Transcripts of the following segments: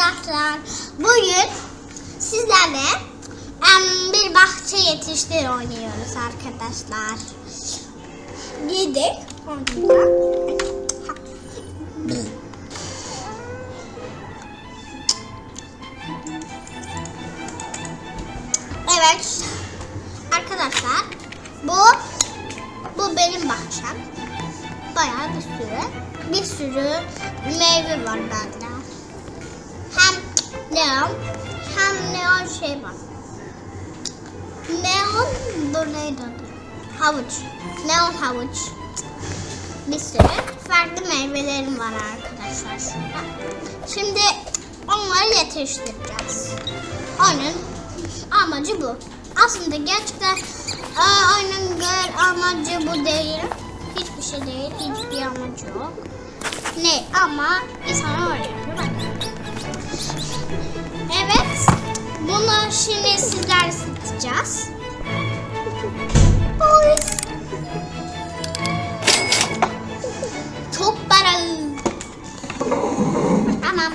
arkadaşlar. Bugün sizlerle em, bir bahçe yetiştir oynuyoruz arkadaşlar. Yedik. Evet. Arkadaşlar bu bu benim bahçem. Bayağı bir sürü bir sürü meyve var bende. Neon hem neon şey var. Neon dur neydi adı? Havuç. Neon havuç. Bir sürü farklı meyvelerim var arkadaşlar şurada. Şimdi onları yetiştireceğiz. Onun amacı bu. Aslında gerçekten aa, oyunun gör amacı bu değil. Hiçbir şey değil. Hiçbir amacı yok. Ne ama öğretiyor. Bak. Evet. Bunu şimdi sizler ısıtacağız. Çok para. Tamam.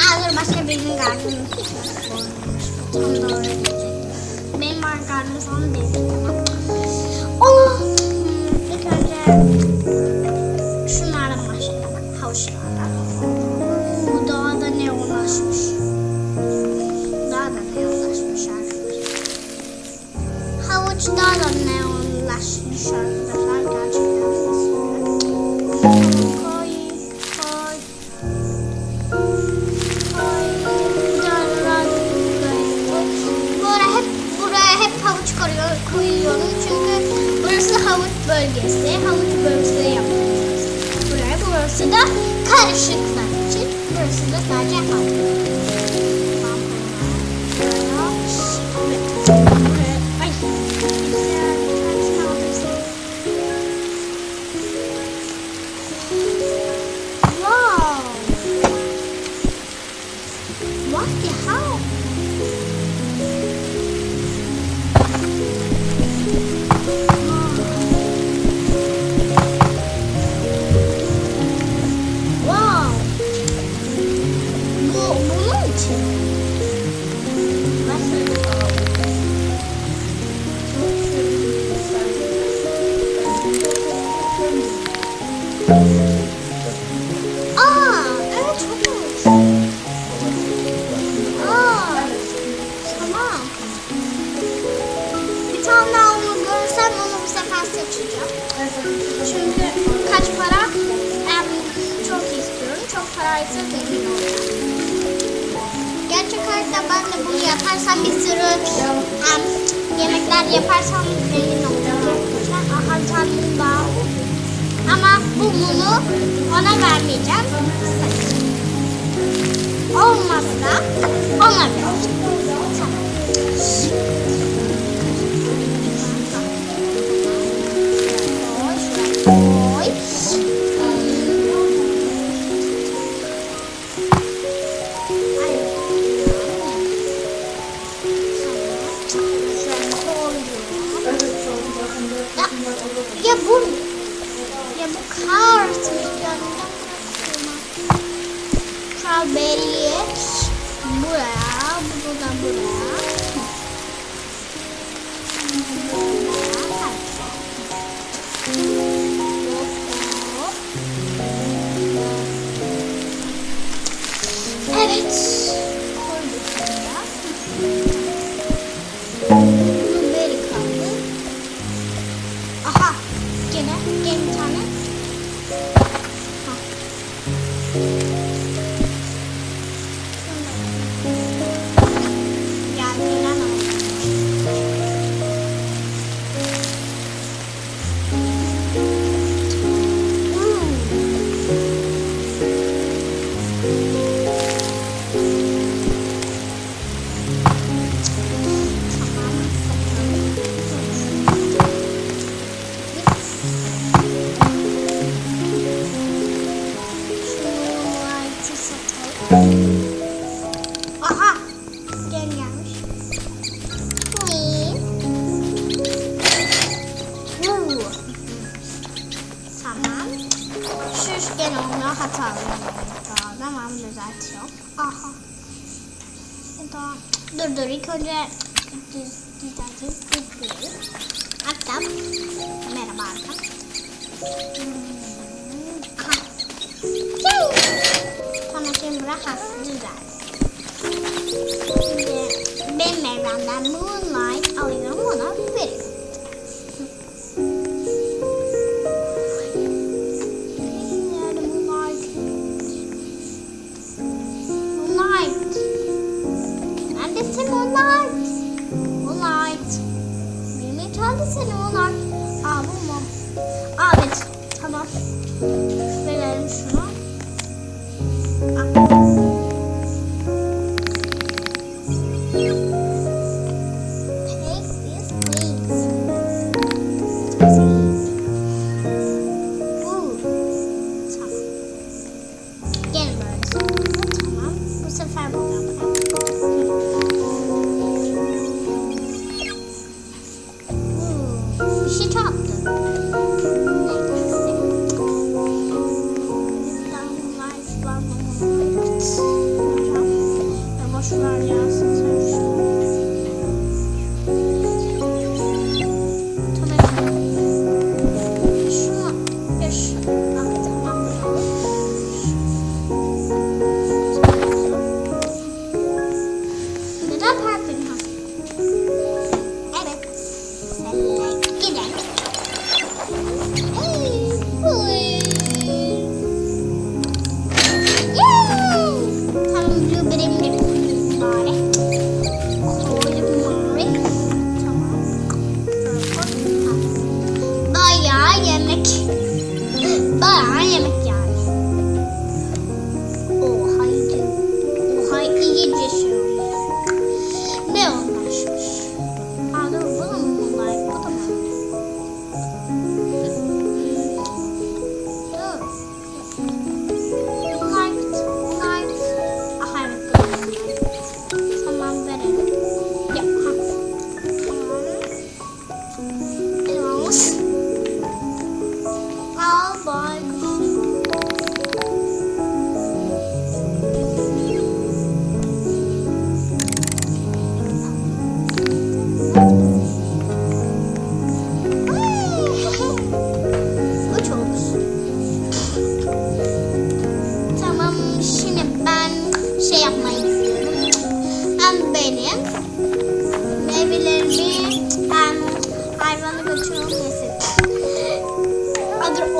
Aa, başka birinin diyecektim. Benim var gardım sana. Tamam. Oh! Hmm, İlk bölgesi. Havuç bölgesi yapacağız. Buraya burası da karışıklar için. Burası da sadece havuç. Wow. What the hell? De bunu yaparsam bir sürü em, yemekler yaparsam zengin olacağım. Aha daha. Ama bu bunu ona vermeyeceğim. Olmazsa ona vereceğim. Şu üçgen onu hatalı. Tamam düzeltiyorum. Aha. Tamam. Dur dur ilk önce düz düzelteyim. Düz. Hatta merhaba. Hmm, ha. Yay! Tamam şimdi benim evrenden Moonlight alıyorum Bayağı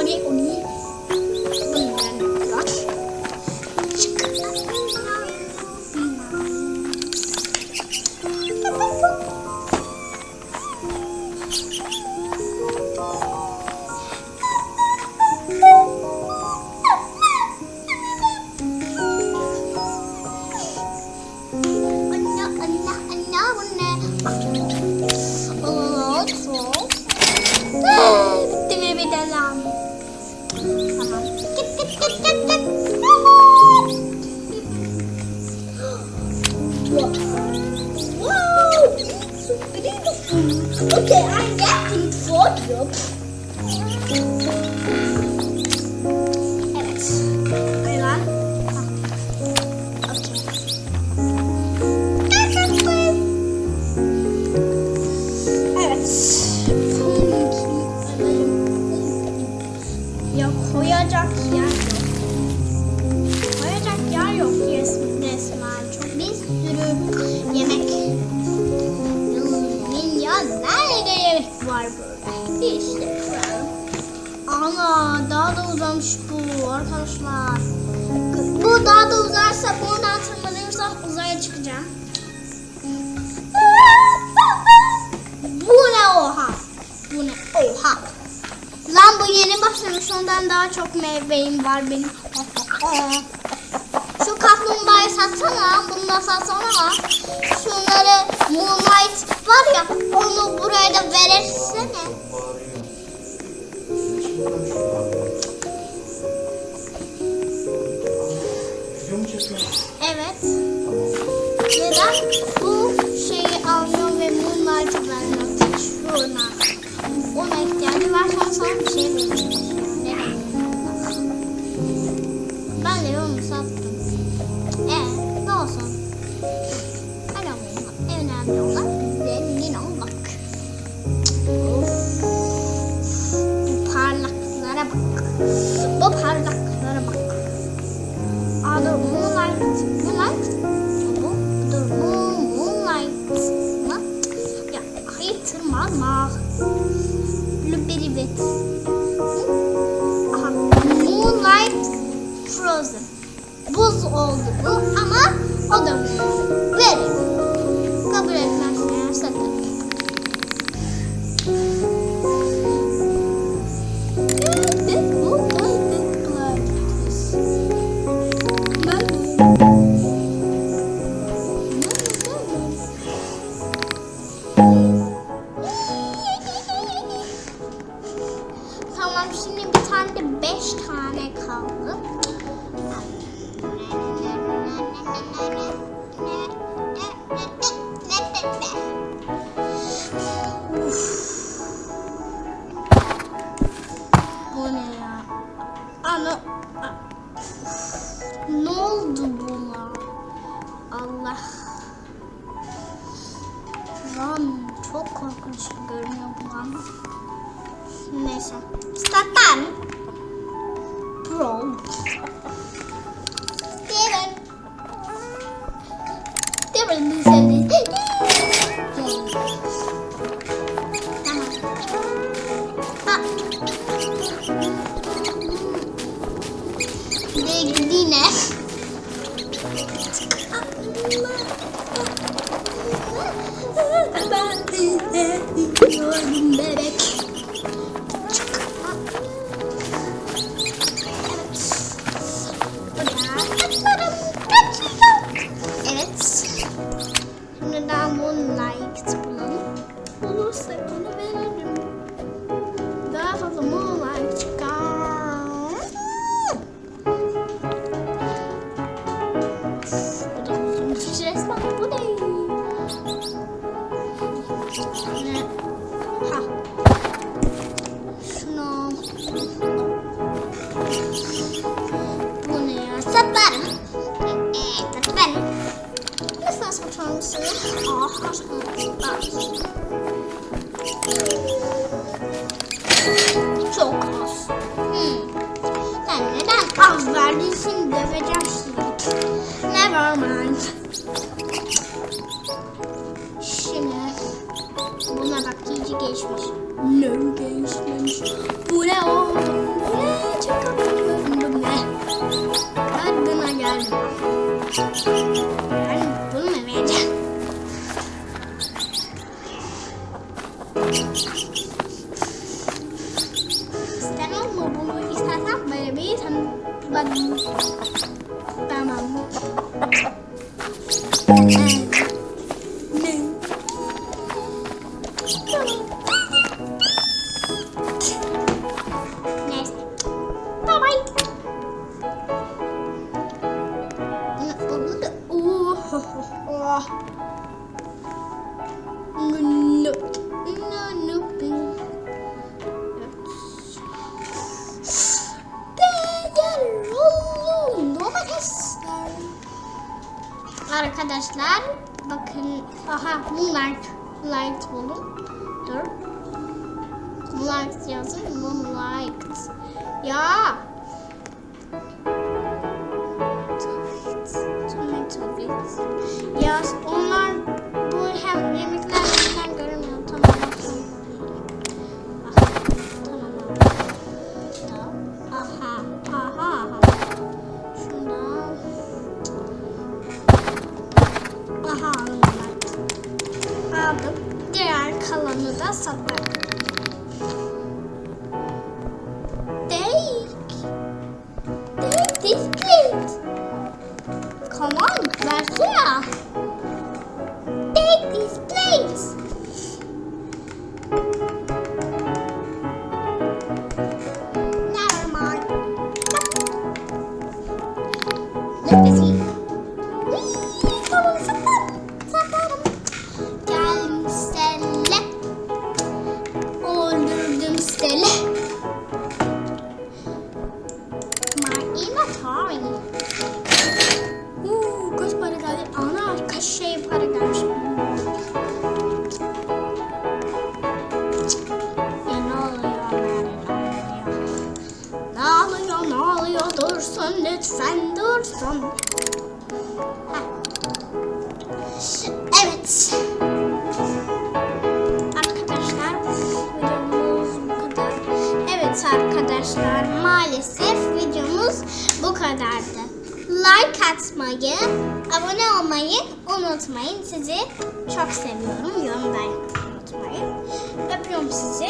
คนนี้คนนี้ koyacak yer yok. Koyacak yer yok res- resmen. Çok bir sürü yemek. Milyonlarca yemek var burada. İşte şurada. Ana daha da uzamış bu arkadaşlar. Bu daha da uzarsa buradan tırmanırsam uzaya çıkacağım. Bu ne oha? Bu ne oha? Lan bu yeni başlamış ondan daha çok meyveyim var benim. Şu kaplumbağayı satsana, bunu da satsana. Şunları Moonlight var ya, onu buraya da çiçekler. Evet. Neden? Bu şeyi almıyor ve vermiyor. Tek şuna. Ona ihtiyacı var. Sonra sana bir şey verecek. Ne Ben de onu sattım. Ee, ne olsun? Moonlight. Bu. Dur Moon, Moonlight mı? Ya hayır tırmanma. Blueberry Bit. Moonlight Frozen. Buz oldu bu ama o da. Verin. when Lisa Daha Moonlight bulalım. Bulursak onu veririm. Daha fazla Moonlight çıkar. Bu da uzun bir resmen. Bu ne? Ne? Çok az. Hmm. Sen neden az verdin? Seni döveceğim şimdi. Never mind. Şimdi buna bak iyice geçmiş. Ne geçmemiş? Bu ne oldu? Bu ne? Çıkamıyorum İstemem mi bunu? İstersen verebilirim. Bak. Arkadaşlar bakın aha Moonlight light bulun. Dur. Moonlight yazın. Moonlight. Ya. Lütfen dursun. Heh. Evet. Arkadaşlar videomuz bu kadar. Evet arkadaşlar maalesef videomuz bu kadardı. Like atmayı, abone olmayı unutmayın. Sizi çok seviyorum. Yorum da unutmayın. Öpüyorum sizi.